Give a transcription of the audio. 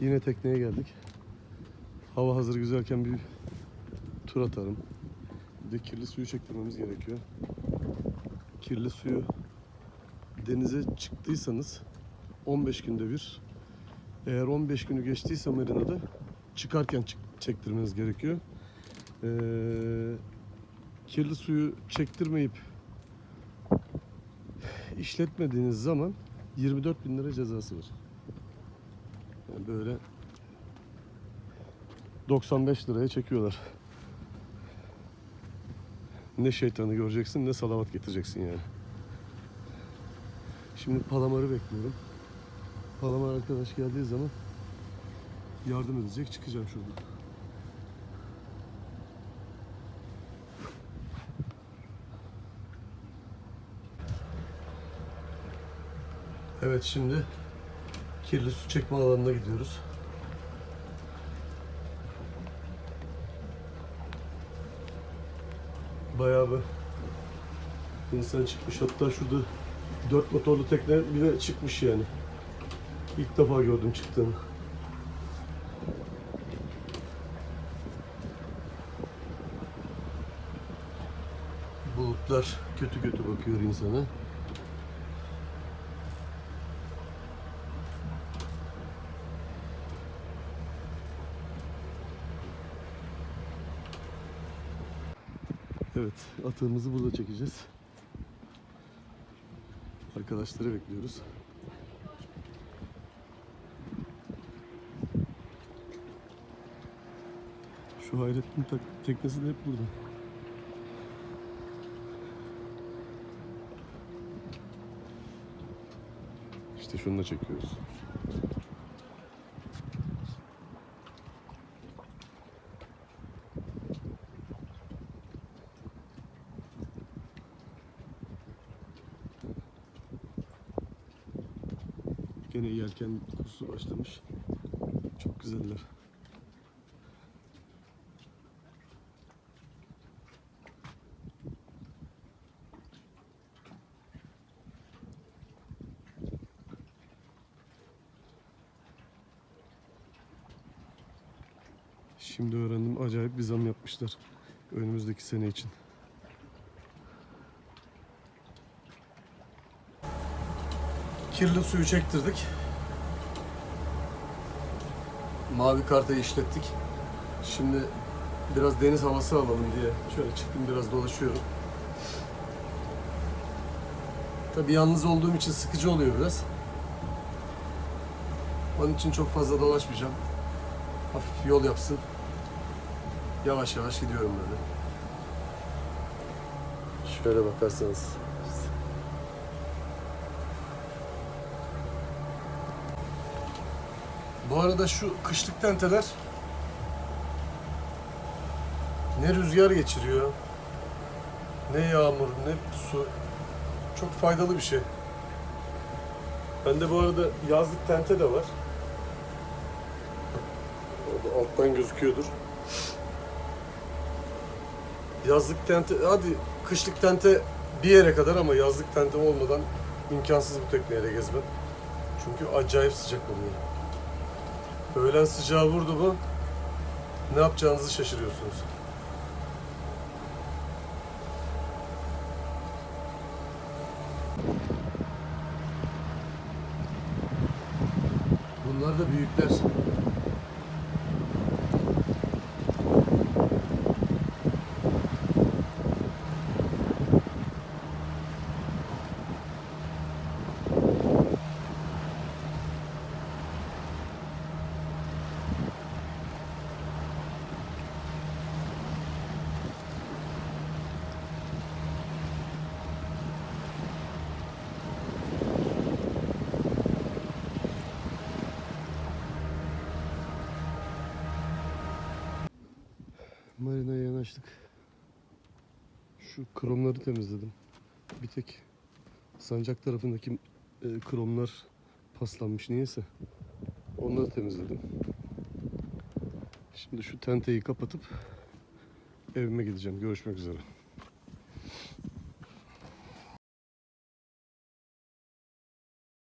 Yine tekneye geldik. Hava hazır güzelken bir tur atarım. Bir de kirli suyu çektirmemiz gerekiyor. Kirli suyu denize çıktıysanız 15 günde bir eğer 15 günü geçtiyse marinada çıkarken çık- çektirmeniz gerekiyor. Ee, kirli suyu çektirmeyip işletmediğiniz zaman 24 bin lira cezası var. Böyle 95 liraya çekiyorlar. Ne şeytanı göreceksin ne salavat getireceksin yani. Şimdi palamarı bekliyorum. Palamar arkadaş geldiği zaman yardım edecek çıkacağım şuradan. Evet şimdi kirli su çekme alanına gidiyoruz. Bayağı bir insan çıkmış. Hatta şurada dört motorlu tekne bile çıkmış yani. İlk defa gördüm çıktığını. Bulutlar kötü kötü bakıyor insana. Evet, atığımızı burada çekeceğiz. Arkadaşları bekliyoruz. Şu Hayrettin teknesi de hep burada. İşte şunu da çekiyoruz. Gene yelken kursu başlamış. Çok güzeller. Şimdi öğrendim acayip bir zam yapmışlar önümüzdeki sene için. Kirli suyu çektirdik. Mavi kartayı işlettik. Şimdi biraz deniz havası alalım diye şöyle çıktım biraz dolaşıyorum. Tabii yalnız olduğum için sıkıcı oluyor biraz. Onun için çok fazla dolaşmayacağım. Hafif yol yapsın. Yavaş yavaş gidiyorum böyle. Şöyle bakarsanız. Bu arada şu kışlık tenteler ne rüzgar geçiriyor, ne yağmur, ne su. Çok faydalı bir şey. Bende bu arada yazlık tente de var. Orada alttan gözüküyordur. Yazlık tente, hadi kışlık tente bir yere kadar ama yazlık tente olmadan imkansız bu tekneyle gezmem. Çünkü acayip sıcak oluyor. Öğlen sıcağı vurdu mu ne yapacağınızı şaşırıyorsunuz. Bunlar da büyükler. Marina'ya yanaştık. Şu kromları temizledim. Bir tek sancak tarafındaki e, kromlar paslanmış niyeyse. Onları temizledim. Şimdi şu tenteyi kapatıp evime gideceğim. Görüşmek üzere.